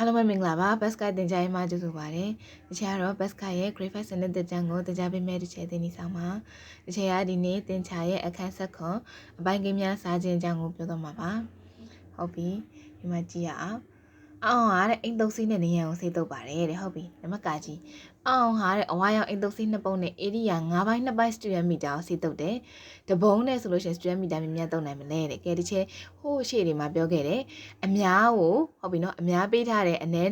အားလုံးပဲမင်္ဂလာပါဘတ်စကတ်တင်ကြရေးမှာကြိုဆိုပါရစေ။ဒီချက်ကတော့ဘတ်စကတ်ရဲ့ Grade 5စနစ်တင်ကြကိုတင်ကြပေးမယ့်တစ်ချက်တင်နေဆောင်ပါ။ဒီချက်ကဒီနေ့တင်ချရဲ့အခန်းဆက်ခွန်အပိုင်းကိန်းများစားခြင်းအကြောင်းကိုပြောတော့မှာပါ။ဟုတ်ပြီဒီမှာကြည့်ရအောင်။ အောင်ဟာတဲ့အိမ်တုပ်စီးနဲ့နေရန်ကိုဆေးတုပ်ပါတယ်တဲ့ဟုတ်ပြီနံပါတ်ကကြီးအောင်ဟာတဲ့အဝါရောင်အိမ်တုပ်စီးနှစ်ပုံနဲ့ area 9ဘိုင်း2ဘိုင်း student meter ကိုဆေးတုပ်တယ်တပုံးနဲ့ဆိုလို့ရှိရင် student meter မြင်မြတ်တုပ်နိုင်မလဲတဲ့ကဲဒီချက်ဟိုးရှေ့တွေမှာပြောခဲ့တယ်အများကိုဟုတ်ပြီနော်အများပေးထားတဲ့အ ਨੇ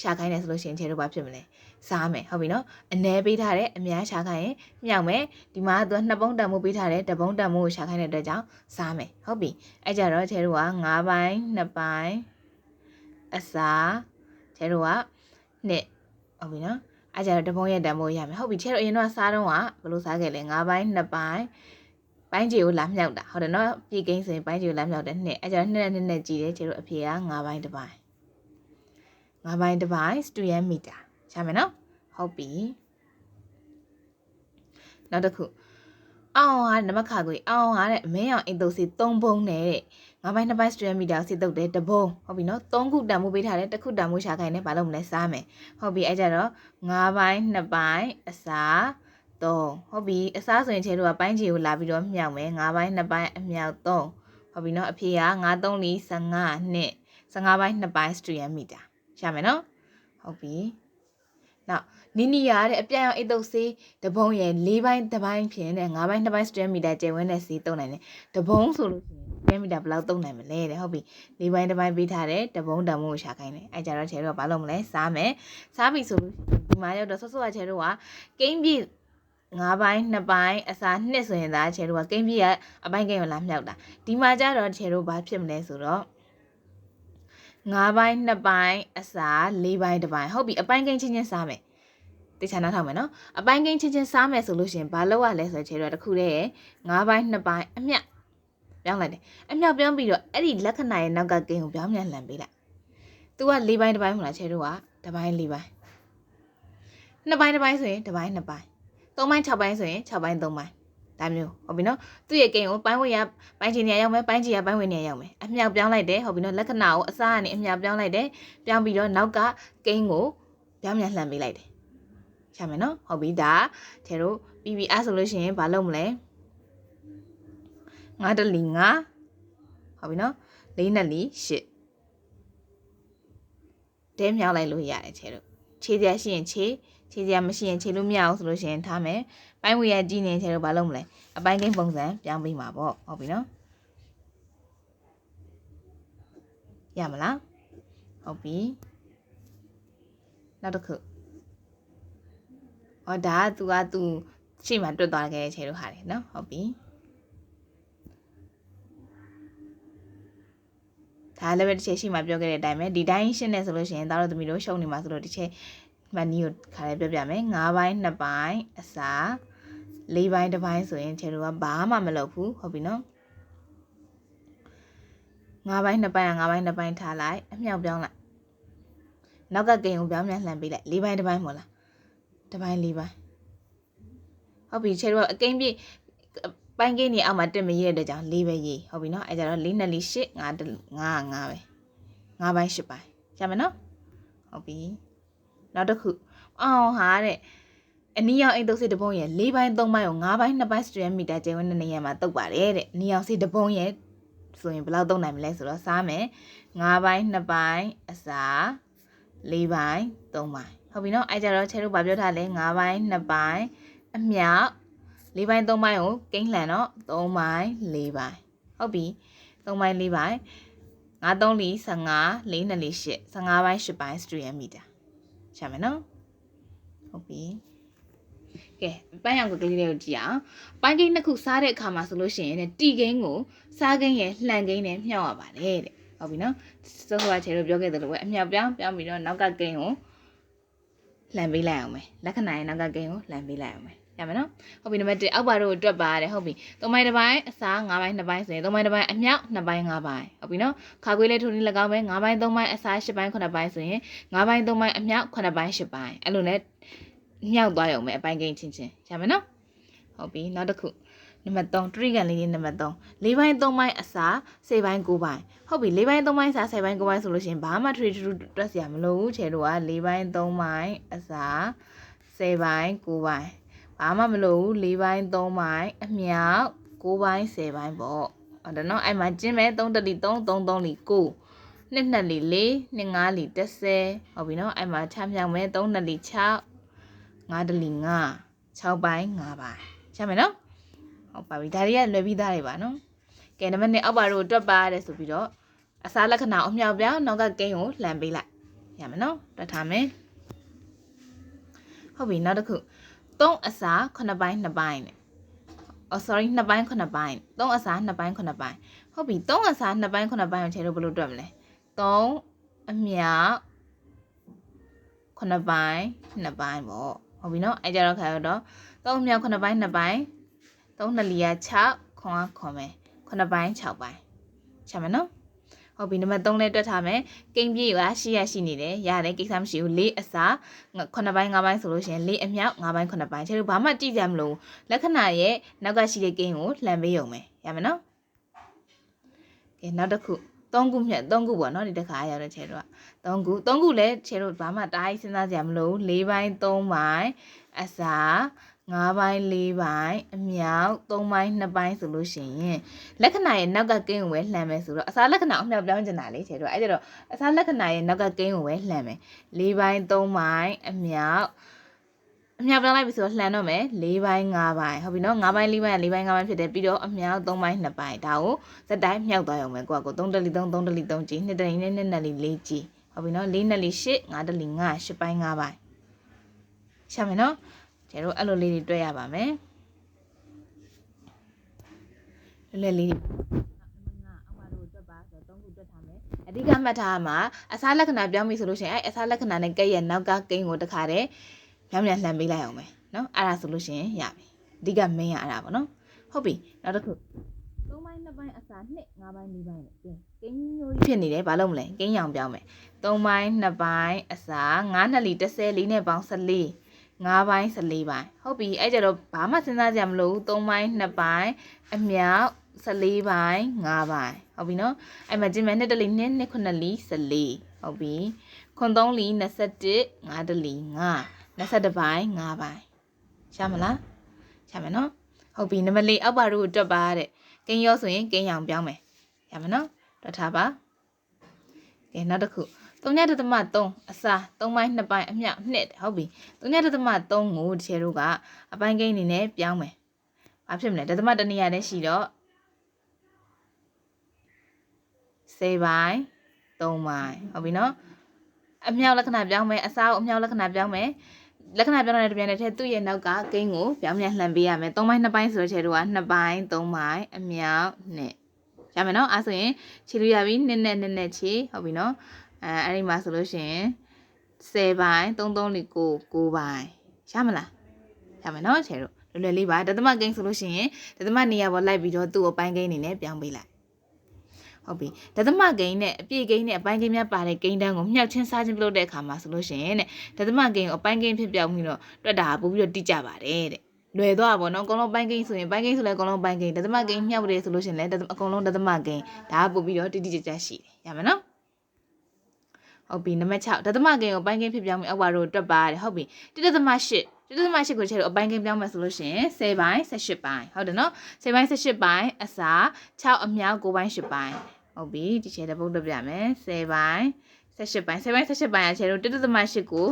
ရှာခိုင်းတယ်ဆိုလို့ရှိရင်ခြေတို့ဘာဖြစ်မလဲစားမယ်ဟုတ်ပြီနော်အ ਨੇ ပေးထားတဲ့အများရှာခိုင်းရင်မြောက်မယ်ဒီမှာသူကနှစ်ပုံးတန်မိုးပေးထားတယ်တပုံးတန်မိုးကိုရှာခိုင်းတဲ့အတွက်ကြောင့်စားမယ်ဟုတ်ပြီအဲ့ကြတော့ခြေတို့က9ဘိုင်း2ဘိုင်း အစားကျဲတို့ကနှစ်ဟုတ်ပြီနော်အဲကြတော့တပုံးရဲ့တန်ဖိုးရမယ်ဟုတ်ပြီကျဲတို့အရင်တော့စားတော့ကဘယ်လိုစားခဲ့လဲ၅ပိုင်း2ပိုင်းပိုင်းကြီးကိုလာမြောက်တာဟုတ်တယ်နော်ပြေကိန်းဆိုရင်ပိုင်းကြီးကိုလာမြောက်တဲ့နှစ်အဲကြတော့နှစ်နဲ့နှစ်နဲ့ကြည့်တယ်ကျဲတို့အဖြေက၅ပိုင်းတစ်ပိုင်း၅ပိုင်းတစ်ပိုင်း student meter ရှာမယ်နော်ဟုတ်ပြီနောက်တစ်ခုအောင်ဟာနမခါကိုအောင်ဟာတဲ့အမင်းအောင်အိမ်တုပ်စီ၃ဘုံနဲ့တဲ့ ငါးပိုင်းနှစ်ပိုင်း student meter စီတုတ်တယ်တဘုံဟုတ်ပြီနော်၃ခုတန်မှုပေးထားတယ်တစ်ခုတန်မှုရှာခိုင်းတယ်ဘာလို့မလဲစားမယ်ဟုတ်ပြီအဲ့ကြတော့ငါးပိုင်းနှစ်ပိုင်းအစား3ဟုတ်ပြီအစားဆိုရင်ခြေတို့ကပိုင်းချီကိုလာပြီးတော့မြောက်မယ်ငါးပိုင်းနှစ်ပိုင်းအမြောက်3ဟုတ်ပြီနော်အဖြေက9 3 4 15နှစ်15ပိုင်းနှစ်ပိုင်း student meter ရှာမယ်နော်ဟုတ်ပြီနောက်နီနီရတဲ့အပြန်အောင်အိတ်တုပ်စေးတဘုံရဲ့၄ပိုင်းတစ်ပိုင်းဖြစ်နေ၅ပိုင်းနှစ်ပိုင်း student meter ကျယ်ဝန်းတဲ့စေးတုံးနိုင်တယ်တဘုံဆိုလို့ရှိရင် 10မီတာဘယ်လောက်သုံးနိုင်မလဲတဲ့ဟုတ်ပြီလေးပိုင်းတစ်ပိုင်းပေးထားတယ်တပုံးတံမိုးကိုရှာခိုင်းတယ်အဲကြတော့ချဲတော့ဘာလုပ်မလဲစားမယ်စားပြီဆိုလို့ဒီမှာရောက်တော့ဆော့ဆော့ကချဲတော့ကကိန်းပြည့်၅ပိုင်း2ပိုင်းအစား2ဆိုရင်ဒါချဲတို့ကကိန်းပြည့်ကအပိုင်းကိန်းကိုလာမြောက်တာဒီမှာကျတော့ချဲတို့ဘာဖြစ်မလဲဆိုတော့5ပိုင်း2ပိုင်းအစား4ပိုင်း1ပိုင်းဟုတ်ပြီအပိုင်းကိန်းချင်းချင်းစားမယ်တေချာနားထောင်မယ်နော်အပိုင်းကိန်းချင်းချင်းစားမယ်ဆိုလို့ရှိရင်ဘာလုပ်ရလဲဆိုတော့ချဲတော့တခုတည်းရဲ့5ပိုင်း2ပိုင်းအမြတ် ပြောင်းလိုက်တယ်အမြောက်ပြောင်းပြီးတော့အဲ့ဒီလက္ခဏာရဲ့နောက်ကကိန်းကိုပြောင်းပြန်လှန်ပေးလိုက်။ तू က၄ပိုင်းတစ်ပိုင်းမလားချဲတို့ကတစ်ပိုင်း၄ပိုင်းနှစ်ပိုင်းတစ်ပိုင်းဆိုရင်တစ်ပိုင်းနှစ်ပိုင်းသုံးပိုင်း၆ပိုင်းဆိုရင်၆ပိုင်း၃ပိုင်းဒါမျိုးဟုတ်ပြီနော်သူ့ရဲ့ကိန်းကိုပိုင်းဝေရပိုင်းချင်နေရောက်မယ်ပိုင်းချင်ရပိုင်းဝေနေရောက်မယ်အမြောက်ပြောင်းလိုက်တယ်ဟုတ်ပြီနော်လက္ခဏာကိုအစားကနေအမြောက်ပြောင်းလိုက်တယ်ပြောင်းပြီးတော့နောက်ကကိန်းကိုပြောင်းပြန်လှန်ပေးလိုက်တယ်ရှာမယ်နော်ဟုတ်ပြီဒါထဲတို့ PPR ဆိုလို့ရှိရင်ဘာလုပ်မလဲ 9တလီ9ဟုတ်ပြီနော်4နဲ့လီ8တဲမြောက်လိုက်လို့ရတယ်ခြေတို့ခြေစရာရှိရင်ခြေခြေစရာမရှိရင်ခြေလို့မရအောင်ဆိုလို့ရှိရင်ထားမယ်ပိုင်းဝေရကြည့်နေခြေတို့ဘာလုပ်မလဲအပိုင်းကိန်းပုံစံပြောင်းပေးမှာပေါ့ဟုတ်ပြီနော်ရမလားဟုတ်ပြီနောက်တစ်ခုဟောဒါက तू က तू ရှေ့မှာတွတ်သွားခဲ့တဲ့ခြေတို့ဟာတယ်နော်ဟုတ်ပြီ ဒါလည်းပဲတစ်ချက်ရှိမှပြောခဲ့တဲ့အတိုင်းပဲဒီတိုင်းရှင်းနေဆိုလို့ရှိရင်သားတို့သမီးတို့ရှုံနေမှာဆိုလို့တစ်ချက်မှနီးကိုခါလေးပြောပြမယ်၅ပိုင်း၂ပိုင်းအစား၄ပိုင်းတစ်ပိုင်းဆိုရင်ခြေတို့ကဘာမှမလုပ်ဘူးဟုတ်ပြီနော်၅ပိုင်း၂ပိုင်းက၅ပိုင်း၂ပိုင်းထားလိုက်အမြောက်ပြောင်းလိုက်နောက်ကကိန်းကိုပြောင်းပြန်လှန်ပေးလိုက်၄ပိုင်းတစ်ပိုင်းမဟုတ်လားတစ်ပိုင်း၄ပိုင်းဟုတ်ပြီခြေတို့ကအကိန်းပြည့် ပိုင်းကိန်းနေအောက်မှာတက်မရေးတဲ့ကြောင့်၄ပဲရေးဟုတ်ပြီနော်အဲကြတော့၄နဲ့၄၈၅၅၅ပဲ၅ပိုင်း၈ပိုင်းရမယ်နော်ဟုတ်ပြီနောက်တစ်ခုအောင်ဟာတဲ့အနီရောင်အိတ်သုတ်စစ်တပုံးရဲ့၄ပိုင်း၃ပိုင်းကို၅ပိုင်း၂ပိုင်းစတူဒီယိုမီတာကျယ်ဝန်းတဲ့နေရာမှာတုတ်ပါတယ်တဲ့အနီရောင်စစ်တပုံးရဲ့ဆိုရင်ဘယ်လောက်သုံးနိုင်မလဲဆိုတော့စားမယ်၅ပိုင်း၂ပိုင်းအစား၄ပိုင်း၃ပိုင်းဟုတ်ပြီနော်အဲကြတော့ချဲတို့ဗာပြောထားလဲ၅ပိုင်း၂ပိုင်းအမြောက် ၄ပိုင်း၃ပိုင်းကိုကိန်းလှန်တော့၃ပိုင်း၄ပိုင်းဟုတ်ပြီ၃ပိုင်း၄ပိုင်း9 3 4 15 4 2 4 8 15ပိုင်း8ပိုင်း student meter ရှာမယ်နော်ဟုတ်ပြီကဲပန်းရောင်ကလေးတွေကိုကြည့်အောင်ပန်းကိန်းနှစ်ခုစားတဲ့အခါမှာဆိုလို့ရှိရင်တီကိန်းကိုစားကိန်းရဲ့လှန်ကိန်းနဲ့မြှောက်ရပါတယ်တဲ့ဟုတ်ပြီနော်စောစောကချေတို့ပြောခဲ့သလိုပဲအမြောက်ပြောင်းပြောင်းပြီးတော့နောက်ကကိန်းကိုလှန်ပေးလိုက်အောင်မယ်လက္ခဏာရဲ့နောက်ကကိန်းကိုလှန်ပေးလိုက်အောင်မယ် ရမယ်နော်ဟုတ်ပြီနံပါတ်1အောက်ပါတို့တွက်ပါတယ်ဟုတ်ပြီ3ပိုင်းတစ်ပိုင်းအစား5ပိုင်း2ပိုင်းဆိုရင်3ပိုင်းတစ်ပိုင်းအမြောက်2ပိုင်း5ပိုင်းဟုတ်ပြီနော်ခါခွေးလေးထိုးနေ၎င်းပဲ5ပိုင်း3ပိုင်းအစား10ပိုင်း9ပိုင်းဆိုရင်5ပိုင်း3ပိုင်းအမြောက်9ပိုင်း10ပိုင်းအဲ့လိုနဲ့မြောက်သွားရုံပဲအပိုင်းကိန်းချင်းချင်းရမယ်နော်ဟုတ်ပြီနောက်တစ်ခုနံပါတ်3တရိကန်လေးနံပါတ်3၄ပိုင်း3ပိုင်းအစား10ပိုင်း9ပိုင်းဟုတ်ပြီ၄ပိုင်း3ပိုင်းအစား10ပိုင်း9ပိုင်းဆိုလို့ရှိရင်ဘာမှ trade to တွက်စရာမလိုဘူးချေတို့က၄ပိုင်း3ပိုင်းအစား10ပိုင်း9ပိုင်း ဘာမှမလိုဘူး၄ပိုင်း3ပိုင်းအမြောက်9ပိုင်း10ပိုင်းပေါ့ဟုတ်တယ်နော်အဲ့မှာကျင်းမဲ့3တလီ3 3 3လီ9နှစ်နှစ်လီ4နှစ်5လီ10ဟုတ်ပြီနော်အဲ့မှာချမြောက်မဲ့3နှစ်လီ6 5တလီ5 6ပိုင်း5ပိုင်းရမယ်နော်ဟုတ်ပါပြီဒါတွေကလွယ်ပြီးသားတွေပါနော်ကဲနံပါတ်1အောက်ပါတို့တွက်ပါတဲ့ဆိုပြီးတော့အစားလက္ခဏာအမြောက်ပြောင်းနောက်ကကိန်းကိုလှန်ပေးလိုက်ရမယ်နော်တွက်ထားမယ်ဟုတ်ပြီနောက်တစ်ခု 3အစား9ပိုင်း2ပိုင်းနဲ့ oh sorry 2ပိုင်း9ပိုင်း3အစား2ပိုင်း9ပိုင်းဟုတ်ပြီ3အစား2ပိုင်း9ပိုင်းကိုခြေလို့ဘယ်လိုတွက်မလဲ3အမြောက်9ပိုင်း2ပိုင်းပေါ့ဟုတ်ပြီနော်အဲကြတော့ခါတော့3အမြောက်9ပိုင်း2ပိုင်း3နှစ်လီယာ6ခွန်ကခွန်မယ်9ပိုင်း6ပိုင်းရှာမယ်နော် ဟုတ်ပြီနံပါတ်3လဲတွက်ထားမယ်ကိန်းပြေးကရှိရရှိနေတယ်ရတယ်ကိစ္စမရှိဘူး၄အစား9ပိုင်း9ပိုင်းဆိုလို့ရှိရင်၄အမြောက်9ပိုင်း9ပိုင်းချေတို့ဘာမှကြည့်ကြမလို့လက္ခဏာရဲ့နောက်ကရှိတဲ့ကိန်းကိုလှန်ပေးရုံပဲရမယ်နော်ကဲနောက်တစ်ခု3ခုမြတ်3ခုပေါ့နော်ဒီတစ်ခါရောက်တဲ့ချေတို့က3ခု3ခုလဲချေတို့ဘာမှတားရေးစဉ်းစားကြမလို့၄ပိုင်း3ပိုင်းအစား 9ပိုင်း4ပိုင်းအမြောက်3ပိုင်း2ပိုင်းဆိုလို့ရှိရင်လက္ခဏာရဲ့နောက်ကကိန်းကိုပဲလှမ်းမယ်ဆိုတော့အစားလက္ခဏာအမြောက်ပြောင်းကျင်တာလေချေတို့အဲ့ဒါတော့အစားလက္ခဏာရဲ့နောက်ကကိန်းကိုပဲလှမ်းမယ်4ပိုင်း3ပိုင်းအမြောက်အမြောက်ပြောင်းလိုက်ပြီဆိုတော့လှန်တော့မယ်၄ပိုင်း၅ပိုင်းဟုတ်ပြီနော်၅ပိုင်း၄ပိုင်း၄ပိုင်း၅ပိုင်းဖြစ်တယ်ပြီးတော့အမြောက်၃ပိုင်း၂ပိုင်းဒါကိုဇက်တိုင်းမြောက်သွားရုံပဲကိုကကို3တလီ3 3တလီ3ကြီး2တလီနဲ့2တလီ4ကြီးဟုတ်ပြီနော်4တလီ8 5တလီ5 8ပိုင်း5ပိုင်းရှာမယ်နော် ကျတို့အဲ့လိုလေးတွေတွေ့ရပါမယ်လဲလေးအဓိကမှတ်ထားမှာအစားလက္ခဏာပြောင်းပြီဆိုလို့ရှိရင်အဲအစားလက္ခဏာနဲ့ကဲ့ရဲ့နောက်ကကိန်းကိုတခါတည်းပြောင်းပြန်လှန်ပေးလိုက်အောင်မယ်နော်အဲ့ဒါဆိုလို့ရှိရင်ရပြီအဓိက main ရအဲ့ဒါပေါ့နော်ဟုတ်ပြီနောက်တစ်ခု3ပိုင်း2ပိုင်းအစား2 5ပိုင်း4ပိုင်းနဲ့ကင်းကင်းမျိုးကြီးဖြစ်နေတယ်ဘာလို့မလဲကင်းရောင်ပြောင်းမယ်3ပိုင်း2ပိုင်းအစား9နှစ်လီ30လေးနဲ့ပေါင်း14 5ပိုင်း14ပိုင်းဟုတ်ပြီအဲ့ကြတော့ဘာမှစဉ်းစားကြမလို့3ပိုင်း2ပိုင်းအမြောက်14ပိုင်း5ပိုင်းဟုတ်ပြီနော်အဲ့မှာကျင်းမဲ့နှစ်တလီနှစ်နှစ်ခုနှစ်လီ14ဟုတ်ပြီခွန်3လီ21 5တလီ5 21ပိုင်း5ပိုင်းရှာမလားရှာမယ်နော်ဟုတ်ပြီနံပါတ်၄အောက်ပါတို့တွက်ပါတဲ့ကိန်းရောဆိုရင်ကိန်းရောင်ပြောင်းမယ်ရမယ်နော်တွက်ထားပါကဲနောက်တစ်ခု 3ညတသမ3အစား3ပိုင်း2ပိုင်းအမြောက်2ဟုတ်ပြီ3ညတသမ3ကိုဒီချေတို့ကအပိုင်းကိန်းအနေနဲ့ပြောင်းမယ်ဘာဖြစ်မလဲတသမတနည်းရတဲ့ရှိတော့10ပိုင်း3ပိုင်းဟုတ်ပြီနော်အမြောက်လက္ခဏာပြောင်းမယ်အစားကိုအမြောက်လက္ခဏာပြောင်းမယ်လက္ခဏာပြောင်းတဲ့တပြန်တဲ့ထဲသူ့ရဲ့နောက်ကဂိမ်းကိုပြောင်းပြန်လှန်ပေးရမယ်၃ပိုင်း၂ပိုင်းဆိုတဲ့ခြေတို့က၂ပိုင်း၃ပိုင်းအမြောက်နဲ့ရမယ်နော်အဲဆိုရင်ခြေလို့ရပြီနှစ်နဲ့နှစ်နဲ့ခြေဟုတ်ပြီနော် အဲအဲ့ဒီမှာဆိုလို့ရှိရင်10ပိုင်း3 3 4 9 9ပိုင်းရမလားရမယ်နော်ခြေတို့လွယ်လွယ်လေးပါဒသမဂိမ်းဆိုလို့ရှိရင်ဒသမနေရာပေါ်လိုက်ပြီးတော့သူ့ကိုပိုင်းဂိမ်းအနေနဲ့ပြောင်းပေးလိုက်ဟုတ်ပြီဒသမဂိမ်းနဲ့အပြည့်ဂိမ်းနဲ့အပိုင်းဂိမ်းများပါတဲ့ဂိမ်းတန်းကိုမြှောက်ချင်းစားချင်းပြုလုပ်တဲ့အခါမှာဆိုလို့ရှိရင်တဲ့ဒသမဂိမ်းကိုအပိုင်းဂိမ်းဖြစ်ပြောင်းပြီးတော့တွက်တာပို့ပြီးတော့တိကျပါတယ်တဲ့လွယ်သွားပါတော့အကုန်လုံးပိုင်းဂိမ်းဆိုရင်ပိုင်းဂိမ်းဆိုလည်းအကုန်လုံးပိုင်းဂိမ်းဒသမဂိမ်းမြှောက်တယ်ဆိုလို့ရှိရင်လည်းအကုန်လုံးဒသမဂိမ်းဒါကပို့ပြီးတော့တိတိကျကျရှိတယ်ရမယ်နော် ဟုတ်ပြီနံပါတ်6ဒသမဂိမ်းကိုပိုင်းဂိမ်းဖြစ်ပြောင်းပြီးအောက်ပါတော့တွက်ပါတယ်ဟုတ်ပြီတိတသမ8တိတသမ8ကိုချက်တော့အပိုင်းဂိမ်းပြောင်းမယ်ဆိုလို့ရှိရင်10ပိုင်း18ပိုင်းဟုတ်တယ်နော်10ပိုင်း18ပိုင်းအစား6အမြောက်9ပိုင်း8ပိုင်းဟုတ်ပြီဒီချေတဲ့ပုတ်တော့ပြမယ်10ပိုင်း18ပိုင်း10ပိုင်း18ပိုင်းအချေတို့1.8ကို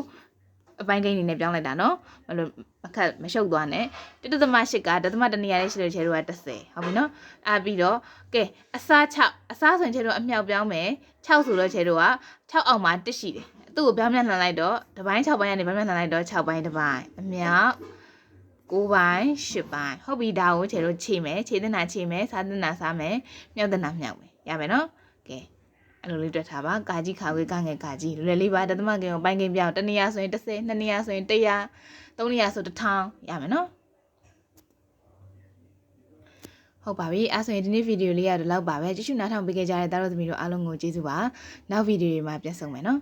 အပိုင်းကိန်းအနေနဲ့ပြောင်းလိုက်တာနော်မလို့အခက်မရှုပ်သွားနဲ့1.8ကဒသမတနေရာလေးရှိလို့ချေတို့က30ဟုတ်ပြီနော်အာပြီးတော့ကဲအစား6အစားဆိုရင်ချေတို့အမြောက်ပြောင်းမယ်6ဆိုတော့ချေတို့က6အောက်မှာ1ရှိတယ်သူ့ကိုပြောင်းပြန်လှန်လိုက်တော့တပိုင်း6ပိုင်းကနေပြောင်းပြန်လှန်လိုက်တော့6ပိုင်းတစ်ပိုင်းအမြောက်9ပိုင်း10ပိုင်းဟုတ်ပြီဒါကိုချေတို့ချိန်မယ်ခြေတင်တာချိန်မယ်စားတင်တာစားမယ်မြောက်တင်တာမြောက်မယ်ရမယ်နော်ကဲ အဲ့လိုလေးတွေ့ထားပါကာကြီးခါဝေးကငယ်ကာကြီးလွယ်လေးပါတသမကင်ကိုပိုင်းကင်ပြောင်းတနေရာဆိုရင်30နှစ်နေရာဆိုရင်100 3နေရာဆို1000ရမယ်နော်ဟုတ်ပါပြီအဲဆိုရင်ဒီနေ့ဗီဒီယိုလေးကတော့လောက်ပါပဲကြည့်ရှုနားထောင်ပေးခဲ့ကြတဲ့တားတော်သမီးတို့အားလုံးကိုကျေးဇူးပါနောက်ဗီဒီယိုတွေမှာပြန်ဆုံမယ်နော်